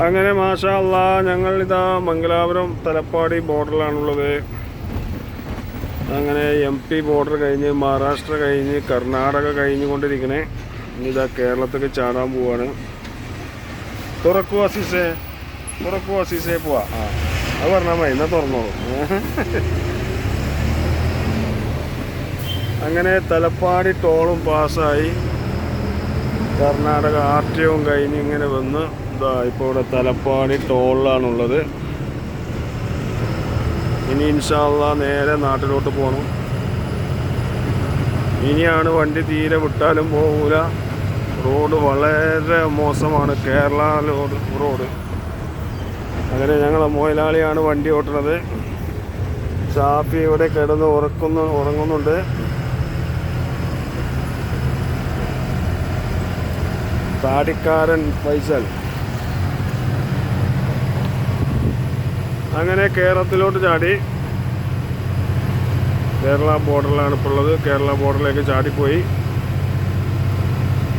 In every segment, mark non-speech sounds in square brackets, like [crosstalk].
അങ്ങനെ മാഷാ അല്ലാ ഞങ്ങൾ ഇതാ മംഗലാപുരം തലപ്പാടി ബോർഡറിലാണുള്ളത്. അങ്ങനെ എം പി ബോർഡർ കഴിഞ്ഞ് മഹാരാഷ്ട്ര കഴിഞ്ഞ് കർണാടക കഴിഞ്ഞുകൊണ്ടിരിക്കണേ. ഇനി ഇതാ കേരളത്തേക്ക് ചാടാൻ പോവാണ്. തുറക്കു അസീസേ. തുറക്കു അസീസേ പോവാ. ആ അത് പറഞ്ഞാൽ മതി. എന്നാ തുറന്നോളൂ. അങ്ങനെ തലപ്പാടി ടോളും പാസ്സായി. കർണാടക ആർ ടി ഒവും കഴിഞ്ഞ് ഇങ്ങനെ വന്ന് ഇപ്പോൾ ഇവിടെ തലപ്പാടി ടോളിലാണുള്ളത്. ഇനി ഇൻഷാല്ല നേരെ നാട്ടിലോട്ട് പോകണം ഇനിയാണ് വണ്ടി തീരെ വിട്ടാലും പോകൂല റോഡ് വളരെ മോശമാണ്. Kerala road road. അങ്ങനെ ഞങ്ങൾ മുതലാളിയാണ് വണ്ടി ഓട്ടുന്നത്. ഷാപ്പി ഇവിടെ കിടന്ന് ഉറക്കുന്നു ഉറങ്ങുന്നുണ്ട്. താടിക്കാരൻ ഫൈസൽ. അങ്ങനെ കേരളത്തിലോട്ട് ചാടി. കേരള ബോർഡറിലാണ് ഇപ്പോൾ ഉള്ളത്. കേരള ബോർഡറിലേക്ക് ചാടിപ്പോയി.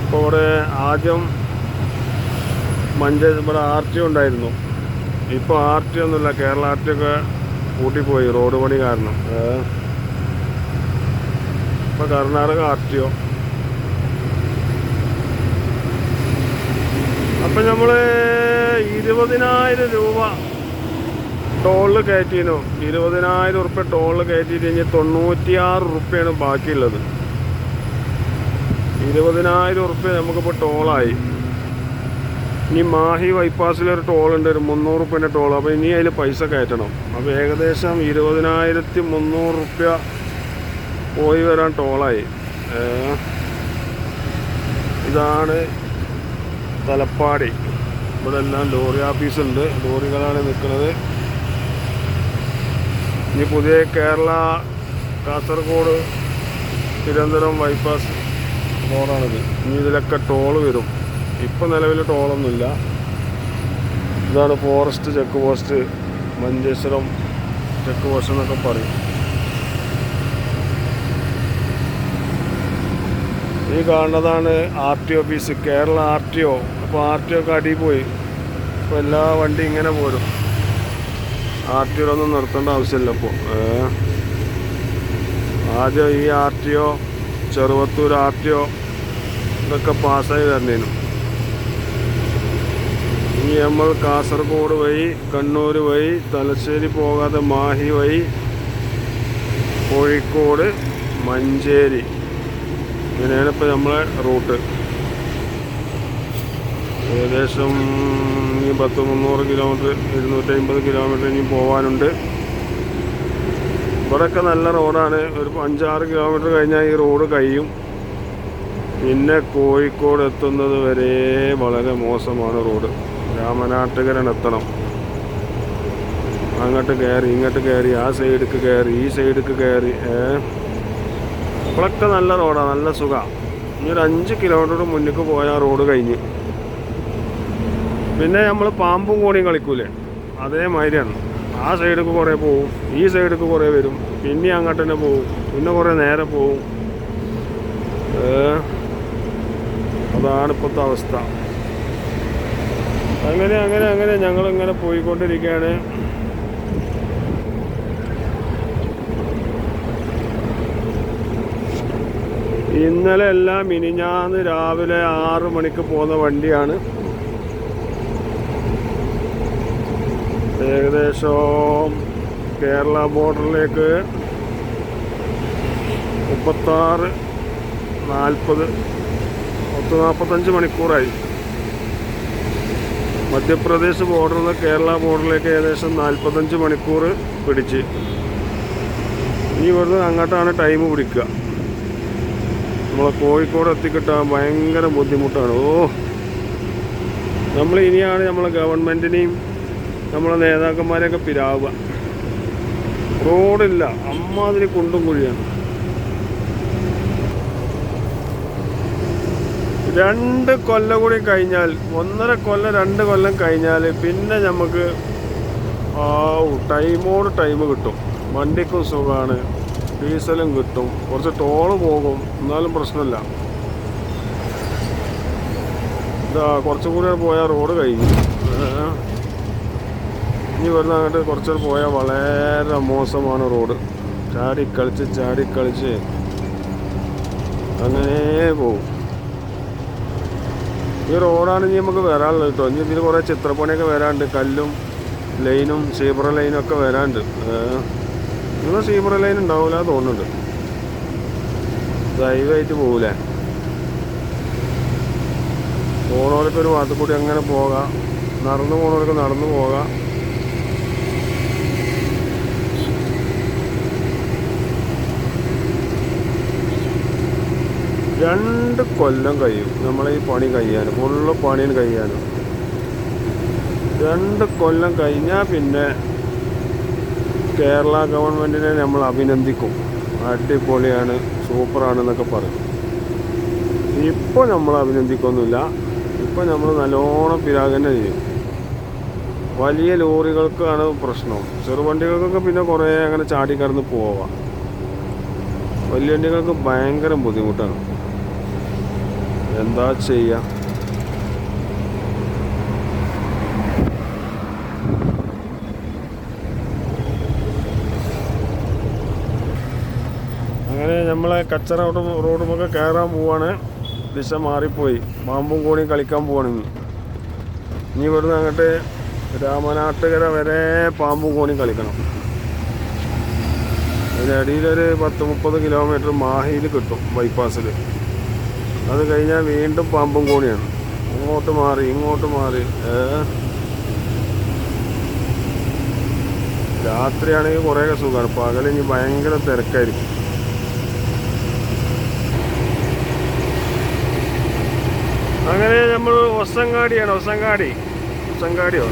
ഇപ്പോൾ ഇവിടെ ആദ്യം മഞ്ചേരി ഇവിടെ ആർ ടി ഉണ്ടായിരുന്നു. ഇപ്പോൾ ആർ ടി ഒന്നുമില്ല. കേരള ആർ ടി ഒക്കെ കൂട്ടിപ്പോയി റോഡ് പണി കാരണം. ഇപ്പോൾ കർണാടക ആർ ടി ഒ. അപ്പം നമ്മൾ ഇരുപതിനായിരം രൂപ ടോളിൽ കയറ്റിനു. ഇരുപതിനായിരം ഉറുപ്പ്യ ടോളിൽ കയറ്റിയിട്ട് കഴിഞ്ഞാൽ തൊണ്ണൂറ്റിയാറ് ഉറുപ്പ്യാണ് ബാക്കിയുള്ളത്. ഇരുപതിനായിരം ഉറുപ്പ്യ നമുക്കിപ്പോൾ ടോളായി. ഇനി മാഹി ബൈപ്പാസിലൊരു ടോൾ ഉണ്ട് ഒരു മുന്നൂറ് ഉറുപ്പ്യന്റെ ടോൾ അപ്പോൾ ഇനി അതിൽ പൈസ കയറ്റണം. അപ്പോൾ ഏകദേശം ഇരുപതിനായിരത്തി മുന്നൂറ് റുപ്യ പോയി വരാൻ ടോളായി. ഇതാണ് തലപ്പാടി. ഇവിടെ എല്ലാം ലോറി ഓഫീസുണ്ട് ലോറികളാണ് നിൽക്കുന്നത് ഇനി പുതിയ കേരള കാസർഗോഡ് തിരുവനന്തപുരം ബൈപ്പാസ് റോഡാണിത്. ഇനി ഇതിലൊക്കെ ടോൾ വരും. ഇപ്പം നിലവിൽ ടോളൊന്നുമില്ല. ഇതാണ് forest check post Manjeshwaram check post എന്നൊക്കെ പറയും. ഈ കാണുന്നതാണ് R T office Kerala R T O. അപ്പോൾ ആർ ടി ഒക്കെ അടിയിൽ പോയി. അപ്പോൾ എല്ലാ വണ്ടിയും ഇങ്ങനെ പോരും. ആർ ടി ഒന്നും നിർത്തേണ്ട ആവശ്യമില്ല ഇപ്പോൾ ആദ്യം ഈ R T O Cheruvathur R T O ഇതൊക്കെ പാസ്സായി വരണേനു ഇനി നമ്മൾ കാസർഗോഡ് വഴി കണ്ണൂർ വഴി തലശ്ശേരി പോകാതെ മാഹി വഴി കോഴിക്കോട് മഞ്ചേരി. ഇങ്ങനെയാണ് ഇപ്പോൾ നമ്മളെ റൂട്ട്. ഏകദേശം ഈ പത്ത് മുന്നൂറ് കിലോമീറ്റർ ഇരുന്നൂറ്റി അമ്പത് കിലോമീറ്റർ ഇനി പോകാനുണ്ട് ഇവിടെയൊക്കെ നല്ല റോഡാണ്. ഒരു അഞ്ചാറ് കിലോമീറ്റർ കഴിഞ്ഞാൽ ഈ റോഡ് കഴിയും. പിന്നെ കോഴിക്കോട് എത്തുന്നത് വരെ വളരെ മോശമാണ് റോഡ്. രാമനാട്ടുകരൻ എത്തണം. അങ്ങോട്ട് കയറി ഇങ്ങോട്ട് കയറി ആ സൈഡിക്ക് കയറി ഈ സൈഡിക്ക് കയറി ഇവിടെയൊക്കെ നല്ല റോഡാണ് നല്ല സുഖമാണ് ഇനി ഒരു അഞ്ച് കിലോമീറ്റർ മുന്നിക്ക് പോയാൽ റോഡ് കഴിഞ്ഞ്. പിന്നെ നമ്മൾ പാമ്പും കോണിയും കളിക്കൂലേ? അതേമാതിരിയാണ്. ആ സൈഡിക്ക് കുറേ പോവും ഈ സൈഡിക്ക് കുറേ വരും പിന്നെ അങ്ങോട്ട് തന്നെ പോവും പിന്നെ കുറേ നേരെ പോവും. അതാണ് ഇപ്പോഴത്തെ അവസ്ഥ. അങ്ങനെ അങ്ങനെ അങ്ങനെ ഞങ്ങളിങ്ങനെ പോയിക്കൊണ്ടിരിക്കുകയാണ് ഇന്നലെ എല്ലാം മിനിഞ്ഞാന്ന് രാവിലെ ആറ് മണിക്ക് പോകുന്ന വണ്ടിയാണ്. ഏകദേശം കേരള ബോർഡറിലേക്ക് മുപ്പത്താറ് നാൽപ്പത് പത്ത് നാൽപ്പത്തഞ്ച് മണിക്കൂറായി. മധ്യപ്രദേശ് ബോർഡറിൽ നിന്ന് കേരള ബോർഡറിലേക്ക് ഏകദേശം നാൽപ്പത്തഞ്ച് മണിക്കൂർ പിടിച്ച്. ഇനി ഇവിടുന്ന് അങ്ങോട്ടാണ് ടൈം പിടിക്കുക. നമ്മളെ കോഴിക്കോട് എത്തിക്കിട്ടാൻ ഭയങ്കര ബുദ്ധിമുട്ടാണ്. ഓ നമ്മൾ ഇനിയാണ് നമ്മളെ ഗവൺമെന്റിനെയും നമ്മളെ നേതാക്കന്മാരെയൊക്കെ പിരാവുക. റോഡില്ല അമ്മാതിരി കുണ്ടും കുഴിയാണ്. രണ്ട് കൊല്ലം കൂടി കഴിഞ്ഞാൽ ഒന്നര കൊല്ലം രണ്ട് കൊല്ലം കഴിഞ്ഞാൽ പിന്നെ നമുക്ക് ആ ടൈമോട് ടൈം കിട്ടും. വണ്ടിക്കും സുഖമാണ് ഡീസലും കിട്ടും. കുറച്ച് ടോൾ പോകും എന്നാലും പ്രശ്നമില്ല. ഇതാ കുറച്ചും കൂടി പോയാൽ റോഡ് കഴിഞ്ഞു. ഇനി വരുന്ന അങ്ങോട്ട് പോയാൽ വളരെ മോശമാണ് റോഡ്. ചാടിക്കളിച്ച് ചാടിക്കളിച്ച് അങ്ങനെ പോവും. ഈ റോഡാണ് ഇനി നമുക്ക് വരാനുള്ളത് കേട്ടോ. ഇനി ഇതിന് കുറേ ചിത്രപ്പണിയൊക്കെ വരാണ്ട് കല്ലും ലൈനും സീബ്ര ലൈനും ഒക്കെ വരാണ്ട് നിങ്ങൾ സീബ്ര ലൈൻ ഉണ്ടാവില്ല തോന്നുന്നുണ്ട്. ദൈവമായിട്ട് പോകൂലേ പോണവർക്ക് ഒരു ഭാഗത്ത് കൂടി അങ്ങനെ പോകാം. നടന്നു പോണവർക്ക് നടന്നു പോകാം. രണ്ട് കൊല്ലം കഴിയും. നമ്മളെ ഈ പണി കഴിയാനും. ഫുള്ള് പണിയും കഴിയാനും. രണ്ട് കൊല്ലം കഴിഞ്ഞാൽ പിന്നെ കേരള ഗവൺമെന്റിനെ നമ്മൾ അഭിനന്ദിക്കും. അടിപൊളിയാണ് സൂപ്പറാണെന്നൊക്കെ പറയും. ഇപ്പോൾ നമ്മൾ അഭിനന്ദിക്കൊന്നുമില്ല. ഇപ്പോൾ നമ്മൾ നല്ലോണം പിരാഗന്നെ ചെയ്യും. വലിയ ലോറികൾക്കാണ് പ്രശ്നം. ചെറുവണ്ടികൾക്കൊക്കെ പിന്നെ കുറേ അങ്ങനെ ചാടി ചാടിക്കടന്ന് പോവാം. വലിയ വണ്ടികൾക്ക് ഭയങ്കര ബുദ്ധിമുട്ടാണ്. എന്താ ചെയ്യുക അങ്ങനെ നമ്മളെ കച്ചറ റോഡ് റോഡുമൊക്കെ കയറാൻ പോവാണ്. ദിശ മാറിപ്പോയി. പാമ്പും കോണിയും കളിക്കാൻ പോവാണ് ഇനി. ഇനി ഇവിടുന്ന് അങ്ങോട്ട് രാമനാട്ടുകര വരെ പാമ്പും കോണിയും കളിക്കണം. അതിനടിയിലൊരു പത്ത് മുപ്പത് കിലോമീറ്റർ മാഹിയിൽ കിട്ടും ബൈപ്പാസിൽ അത് കഴിഞ്ഞാൽ വീണ്ടും പാമ്പും കോണിയാണ്. അങ്ങോട്ട് മാറി ഇങ്ങോട്ട് മാറി? രാത്രിയാണെങ്കിൽ കുറേയൊക്കെ സുഖമാണ്. പകൽ ഇനി ഭയങ്കര തിരക്കായിരിക്കും. അങ്ങനെ നമ്മൾ ഒസങ്കാടിയാണ് ഒസങ്കാടി ഒസങ്കാടിയോ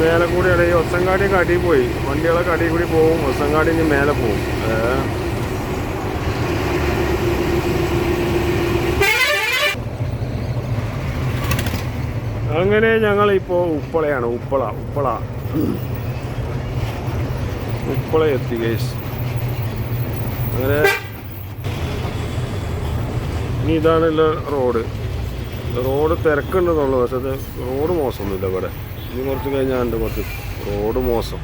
മേലെ കൂടിയാണ് ഈ ഒസങ്കാടിയൊക്കെ അടിയിൽ പോയി. വണ്ടികളൊക്കെ അടിയിൽ കൂടി പോവും ഒസങ്കാടി ഇനി മേലെ പോവും അങ്ങനെ ഞങ്ങൾ ഇപ്പോൾ ഉപ്പളയാണ്. ഉപ്പള ഉപ്പള. ഉപ്പള എത്തി കേസ് അങ്ങനെ ഇനി ഇതാണല്ല റോഡ്. റോഡ് തിരക്കുണ്ടെന്നുള്ളൂ. പക്ഷേ അത് റോഡ് മോശമൊന്നുമില്ല ഇവിടെ. ഇനി കുറച്ച് കഴിഞ്ഞാൽ ഉണ്ട് കുറച്ച് റോഡ് മോശം.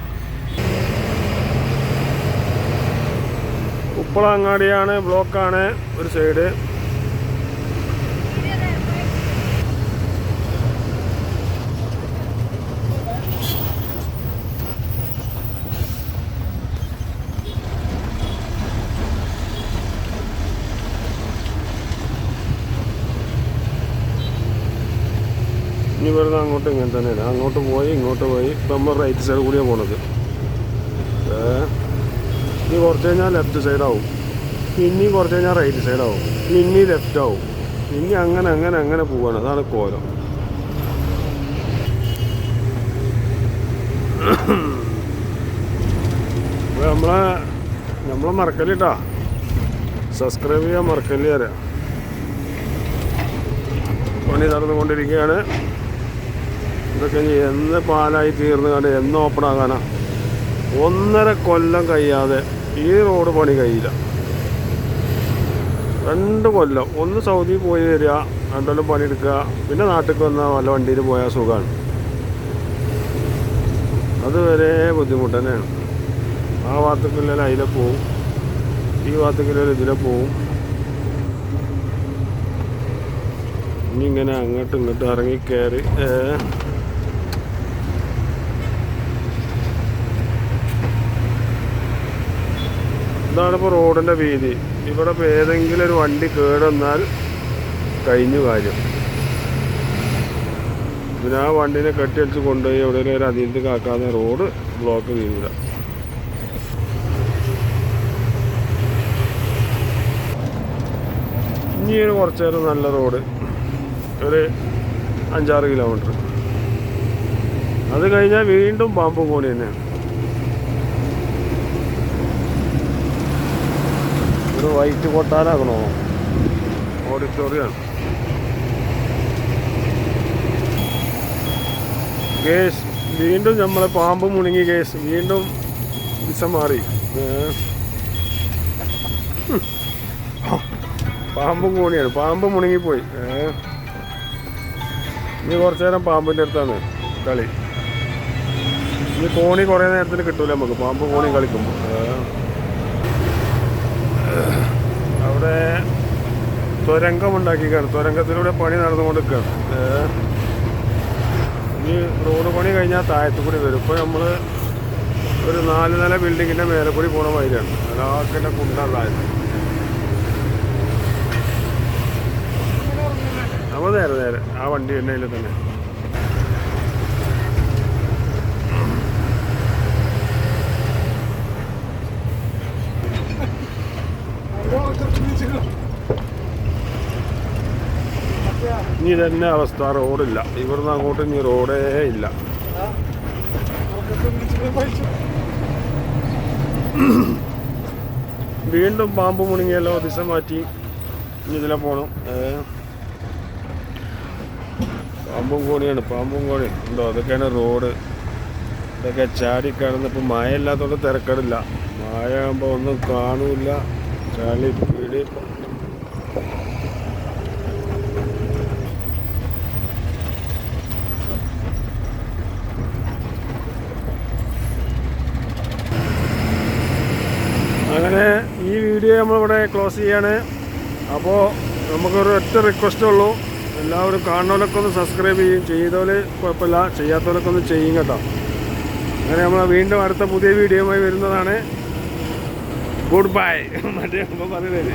ഉപ്പള അങ്ങാടിയാണ് ബ്ലോക്കാണ് ഒരു സൈഡ് ഇനി വരുന്ന അങ്ങോട്ട് ഇങ്ങനെ തന്നെയാണ്. അങ്ങോട്ട് പോയി ഇങ്ങോട്ട് പോയി. ഇപ്പം നമ്മൾ റൈറ്റ് സൈഡ് കൂടിയാണ് പോണത്. ഇനി കുറച്ച് കഴിഞ്ഞാൽ ലെഫ്റ്റ് സൈഡാവും പിന്നെ കുറച്ച് കഴിഞ്ഞാൽ റൈറ്റ് സൈഡാവും പിന്നെ ലെഫ്റ്റ് ആവും. പിന്നെ അങ്ങനെ അങ്ങനെ അങ്ങനെ പോവാണ്. അതാണ് കോലം. അപ്പോൾ നമ്മളെ നമ്മളെ മറക്കല്ലിട്ടാ സബ്സ്ക്രൈബ് ചെയ്യാൻ മറക്കല്ലേ അറിയാം പണി നടന്നുകൊണ്ടിരിക്കുകയാണ്. ഇതൊക്കെ ഇനി എന്ന് പാലായി തീർന്നു കണ്ട് എന്ന് ഓപ്പൺ ആകാനാ. ഒന്നര കൊല്ലം കഴിയാതെ ഈ റോഡ് പണി കഴിയില്ല. രണ്ട് കൊല്ലം. ഒന്ന് സൗദി പോയി വരിക രണ്ടെല്ലാം പണിയെടുക്കുക പിന്നെ നാട്ടിൽ വന്നാൽ വല്ല വണ്ടിയിൽ പോയാൽ സുഖമാണ്. അതുവരെ ബുദ്ധിമുട്ട് തന്നെയാണ്. ആ ഭാഗത്തേക്കുള്ള അതിലെ പോവും. ഈ ഭാഗത്തേക്കുള്ള ഇതിലെ പോവും. ഇനി ഇങ്ങനെ അങ്ങോട്ടും ഇങ്ങോട്ടും ഇറങ്ങി കയറി ഇതാണ് ഇപ്പോൾ റോഡിന്റെ വീതി. ഇവിടെ ഇപ്പോൾ ഏതെങ്കിലും ഒരു വണ്ടി കേടുവന്നാൽ കഴിഞ്ഞു കാര്യം. പിന്നെ ആ വണ്ടിനെ കെട്ടിയടിച്ച് കൊണ്ടുപോയി എവിടെയെങ്കിലും ഒരു അതിർത്തി കാക്കാതെ റോഡ് ബ്ലോക്ക് ചെയ്യൂല. ഇനി ഒരു കുറച്ച് നേരം നല്ല റോഡ്. ഒരു അഞ്ചാറ് കിലോമീറ്റർ. അത് കഴിഞ്ഞാൽ വീണ്ടും പാമ്പും കോണി തന്നെയാണ്. ഒരു വൈറ്റ് കൊട്ടാരാകണോ? ഓഡിറ്റോറിയം കേസ് വീണ്ടും നമ്മളെ പാമ്പ് മുണുങ്ങി കേസ് വീണ്ടും വിസ മാറി. പാമ്പ് കോണിയാണ് പാമ്പ് മുണുങ്ങിപ്പോയി. ഇനി കുറച്ച് നേരം പാമ്പിന്റെ അടുത്താണ് കളി. ഇനി കോണി കുറേ നേരത്തിന് കിട്ടൂല നമുക്ക്. പാമ്പ് കോണി കളിക്കുമ്പോൾ അവിടെ തുരങ്കമുണ്ടാക്കിക്കാണ് തുരങ്കത്തിലൂടെ പണി നടന്നു കൊടുക്കുകയാണ് ഇനി റോഡ് പണി കഴിഞ്ഞാൽ താഴത്തു കൂടി വരും. ഇപ്പോൾ നമ്മൾ ഒരു നാല് നില ബിൽഡിങ്ങിന്റെ മേലെ കൂടി പോണ വഴിയാണ് അലാക്കിന്റെ കുണ്ടാണ് അപ്പോൾ നേരെ നേരെ. ആ വണ്ടി തന്നെ അതിൽ തന്നെ. ഇനി തന്നെ അവസ്ഥ റോഡില്ല. ഇവിടുന്ന് അങ്ങോട്ട് ഇനി റോഡേ ഇല്ല. വീണ്ടും പാമ്പ് മുണുങ്ങിയല്ലോ ദിശ മാറ്റി. ഇനി ഇതിലെ പോണം. പാമ്പും കോണിയാണ് പാമ്പും കോണി ഉണ്ടോ അതൊക്കെയാണ് റോഡ്. ഇതൊക്കെ ചാടി കാണുന്ന ഇപ്പം മഴ ഇല്ലാത്തതുകൊണ്ട് തിരക്കടില്ല. മഴ ആകുമ്പോൾ ഒന്നും കാണൂല ചളി പിടി അങ്ങനെ ഈ വീഡിയോ നമ്മളിവിടെ ക്ലോസ് ചെയ്യാണ്. അപ്പോൾ നമുക്കൊരു ഒറ്റ റിക്വസ്റ്റ് ഉള്ളൂ. എല്ലാവരും കാണുന്നവരൊക്കെ ഒന്ന് സബ്സ്ക്രൈബ് ചെയ്യും. ചെയ്തവര് കുഴപ്പമില്ല. ചെയ്യാത്തവരൊക്കെ ഒന്ന് ചെയ്യും കേട്ടോ. അങ്ങനെ നമ്മൾ വീണ്ടും അടുത്ത പുതിയ വീഡിയോയുമായി വരുന്നതാണ്. ഗുഡ് ബൈ [laughs] മറ്റേ പറയുന്നത്.